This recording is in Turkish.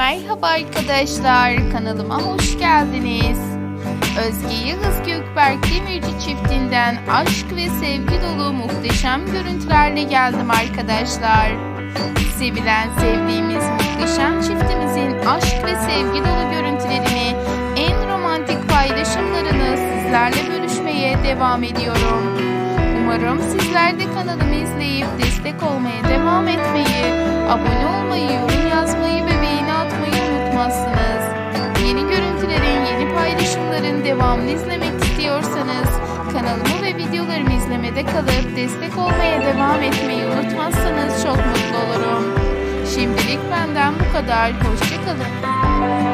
Merhaba arkadaşlar, kanalıma hoş geldiniz. Özge Yıldız Gökberk Demirci çiftinden aşk ve sevgi dolu muhteşem görüntülerle geldim arkadaşlar. Sevilen, sevdiğimiz muhteşem çiftimizin aşk ve sevgi dolu görüntülerini, en romantik paylaşımlarını sizlerle bölüşmeye devam ediyorum. Umarım sizler de kanalımı izleyip destek olmaya devam etmeyi, abone olmayı, yorum paylaşımların devamını izlemek istiyorsanız kanalımı ve videolarımı izlemede kalıp destek olmaya devam etmeyi unutmazsanız çok mutlu olurum. Şimdilik benden bu kadar. Hoşçakalın.